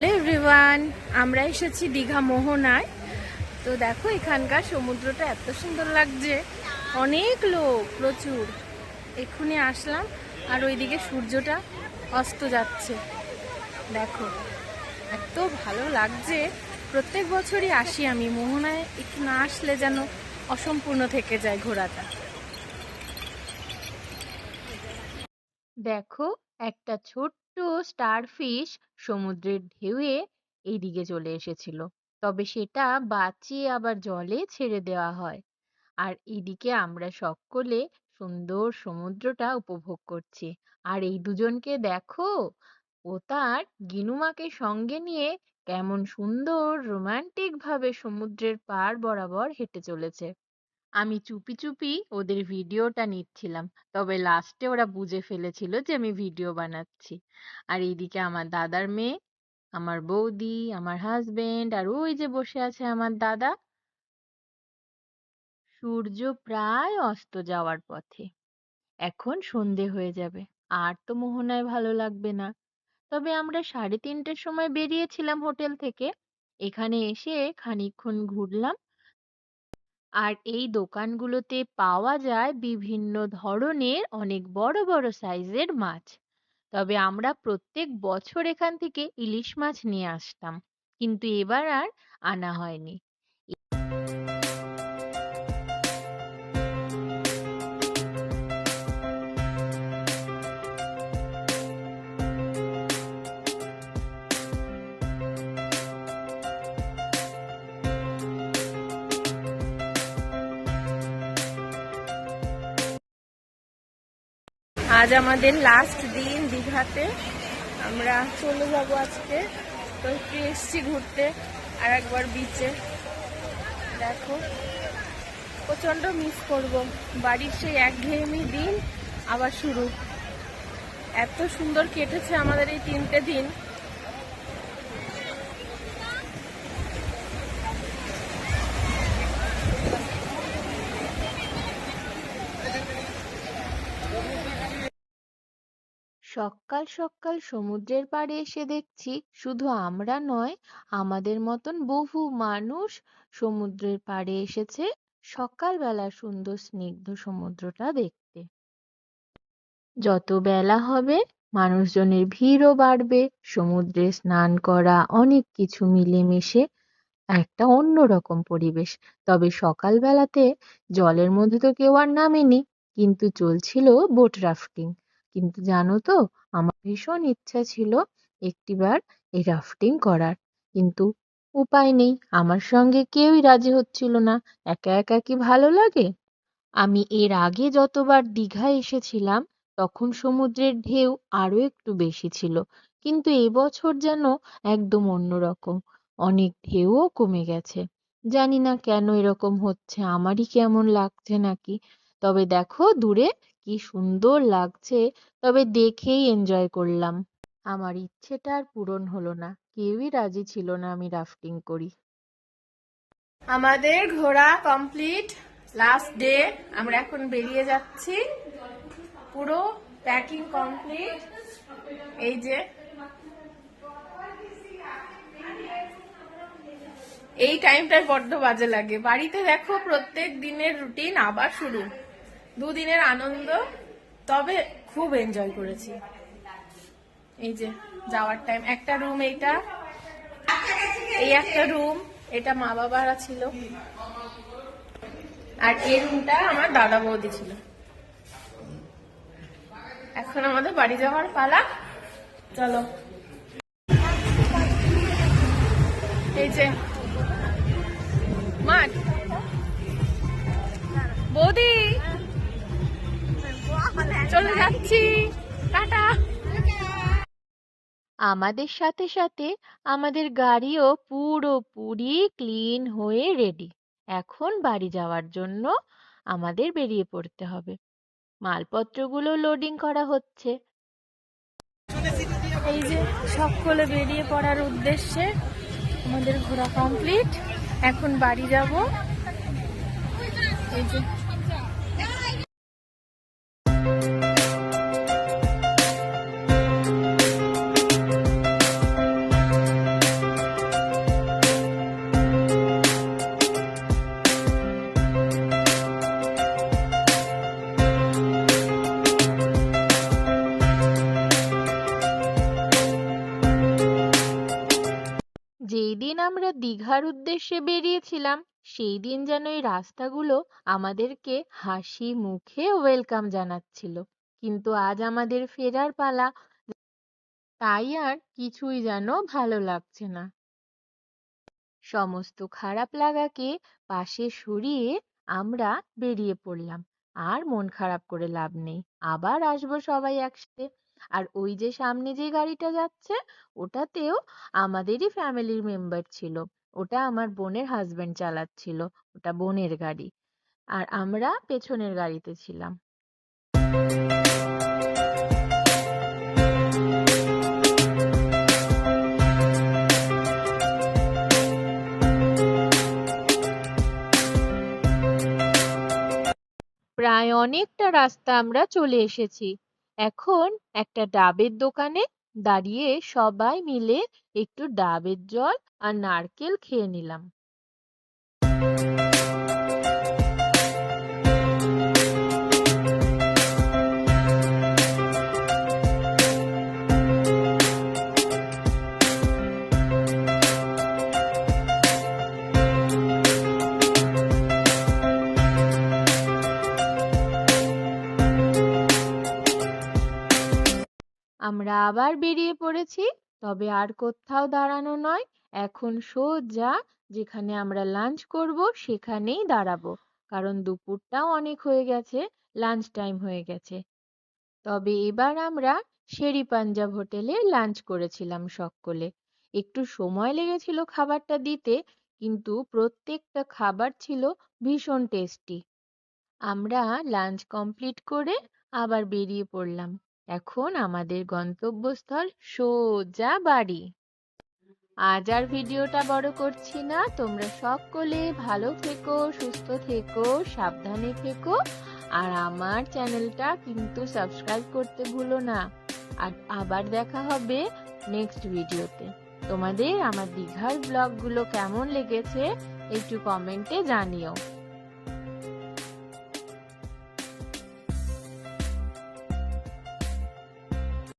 Everyone আমরা এসেছি দীঘা মোহনায়। তো দেখো এখানকার সমুদ্রটা এত সুন্দর লাগছে। অনেক লোক, প্রচুর। এক্ষুনি আসলাম আর ওইদিকে সূর্যটা অস্ত যাচ্ছে। দেখো, এত ভালো লাগছে। প্রত্যেক বছরই আসি আমি মোহনায়, একটু না আসলে যেন অসম্পূর্ণ থেকে যায় ঘোরাটা। দেখো, একটা ছোট্ট স্টারফিশ সমুদ্রের ঢেউয়ে এইদিকে চলে এসেছিল। তবে সেটা বাঁচিয়ে আবার জলে ছেড়ে দেওয়া হয়। আর এদিকে আমরা সকলে সুন্দর সমুদ্রটা উপভোগ করছি। আর এই দুজনকে দেখো, ও তার গিনুমাকে সঙ্গে নিয়ে কেমন সুন্দর রোমান্টিক ভাবে সমুদ্রের পাড় বরাবর হেঁটে চলেছে। আমি চুপি চুপি ওদের ভিডিওটা নিচ্ছিলাম। তবে লাস্টে ওরা বুঝে ফেলেছিল যে আমি ভিডিও বানাচ্ছি। আর এইদিকে আমার দাদার মেয়ে, আমার বৌদি, আমার হাজবেন্ড আর ওই যে বসে আছে আমার দাদা। সূর্য প্রায় অস্ত যাওয়ার পথে। এখন সন্ধে হয়ে যাবে। আর তো মোহনায় ভালো লাগবে না। তবে আমরা সাড়ে তিনটের সময় বেরিয়েছিলাম হোটেল থেকে। এখানে এসে খানিকক্ষণ ঘুরলাম। আর এই দোকানগুলোতে পাওয়া যায় বিভিন্ন ধরনের অনেক বড় বড় সাইজের মাছ। তবে আমরা প্রত্যেক বছর এখান থেকে ইলিশ মাছ নিয়ে আসতাম, কিন্তু এবার আর আনা হয়নি। আজ আমাদের লাস্ট দিন দীঘাতে। আমরা চলে যাব আজকে। তো একটু এসছি ঘুরতে, আর একবার বিচে দেখো প্রচণ্ড মিস করব। বাড়ির সেই একঘেয়েমি দিন আবার শুরু। এত সুন্দর কেটেছে আমাদের এই তিনটে দিন। সকাল সকাল সমুদ্রের পাড়ে এসে দেখছি শুধু আমরা নয়, আমাদের মতন বহু মানুষ সমুদ্রের পাড়ে এসেছে সকালবেলা সুন্দর স্নিগ্ধ সমুদ্রটা দেখতে। যত বেলা হবে, মানুষজনের ভিড়ও বাড়বে, সমুদ্রে স্নান করা, অনেক কিছু মিলেমিশে একটা অন্যরকম পরিবেশ। তবে সকালবেলাতে জলের মধ্যে তো কেউ আর নামেনি, কিন্তু চলছিল বোট রাফটিং। কিন্তু জানো তো, আমার ভীষণ ইচ্ছা ছিল একটিবার এই রাফটিং করার। কিন্তু উপায় নেই, আমার সঙ্গে কেউই রাজি হচ্ছিল না। একা একা কি ভালো লাগে? আমি এর আগে যতবার দীঘায় এসেছিলাম, তখন সমুদ্রের ঢেউ আরও একটু বেশি ছিল। কিন্তু এবছর যেন একদম অন্যরকম, অনেক ঢেউও কমে গেছে। জানি না কেন এরকম হচ্ছে, আমারই কেমন লাগছে নাকি। তবে দেখো দূরে কি সুন্দর লাগছে, তবে দেখেই এনজয় করলাম। আমার ইচ্ছেটা আর পূরণ হলো না, কেউই রাজি ছিল না আমি রাফটিং করি। আমাদের ঘোরা কমপ্লিট লাস্ট ডে আমরা এখন বেরিয়ে যাচ্ছি। পুরো প্যাকিং কমপ্লিট এই যে। এই টাইমটায় বড্ড বাজে লাগে। বাড়িতে দেখো প্রত্যেক দিনের রুটিন আবার শুরু। দুদিনের আনন্দ, তবে খুব এনজয় করেছি। এই যে, যাওয়ার টাইম একটা রুম এইটা, এই একটা রুম এটা মা বাবারা ছিল। আর এই রুমটা আমার দাদা বৌদি ছিল। এখন আমাদের বাড়ি যাওয়ার পালা। চলো। এই যে মাঠ আমাদের সাথে সাথে আমাদের গাড়িও পুরোপুরি ক্লিন হয়ে রেডি। এখন বাড়ি যাওয়ার জন্য আমাদের বেরিয়ে পড়তে হবে। মালপত্রগুলো লোডিং করা হচ্ছে। এই যে সকলে বেরিয়ে পড়ার উদ্দেশ্যে আমাদের ঘোরা কমপ্লিট এখন বাড়ি যাব। এই যে দীঘার উদ্দেশ্যে বেরিয়েছিলাম, সেই দিন যেন এই রাস্তাগুলো আমাদেরকে হাসি মুখে ওয়েলকাম জানাচ্ছিল। কিন্তু আজ আমাদের ফেরার পালা, তাই আর কিছুই যেন ভালো লাগছে না। সমস্ত খারাপ লাগাকে পাশে সরিয়ে আমরা বেরিয়ে পড়লাম, আর মন খারাপ করে লাভ নেই। আবার আসব সবাই একসাথে। আর ওই যে সামনে যে গাড়িটা যাচ্ছে, ওটাতেও আমাদেরই ফ্যামিলির মেম্বার ছিল। ওটা আমার বোনের হাজবেন্ড চালাচ্ছিল, ওটা বোনের গাড়ি। আর আমরা পেছনের গাড়িতে ছিলাম। প্রায় অনেকটা রাস্তা আমরা চলে এসেছি। এখন একটা ডাবের দোকানে দাঁড়িয়ে সবাই মিলে একটু ডাবের জল আর নারকেল খেয়ে নিলাম। আমরা আবার বেরিয়ে পড়েছি। তবে আর কোথাও দাঁড়ানো নয়। এখন সোজা যেখানে আমরা লাঞ্চ করব, সেখানেই দাঁড়াবো। কারণ দুপুরটাও অনেক হয়ে গেছে লাঞ্চ টাইম হয়ে গেছে। তবে এবার আমরা শেরি পাঞ্জাব হোটেলে লাঞ্চ করেছিলাম সকলে। একটু সময় লেগেছিল খাবারটা দিতে, কিন্তু প্রত্যেকটা খাবার ছিল ভীষণ টেস্টি আমরা লাঞ্চ কমপ্লিট করে আবার বেরিয়ে পড়লাম। এখন আমাদের গন্তব্যস্থল সোজা বাড়ি। আজ আর ভিডিওটা বড় করছি না। তোমরা সকলে ভালো থেকো, সুস্থ থেকো, সাবধানে থেকো। আর আমার চ্যানেলটা কিন্তু সাবস্ক্রাইব করতে ভুলো না। আর আবার দেখা হবে নেক্সট ভিডিওতে। তোমাদের আমার দীঘার ব্লগগুলো কেমন লেগেছে একটু কমেন্টে জানিও।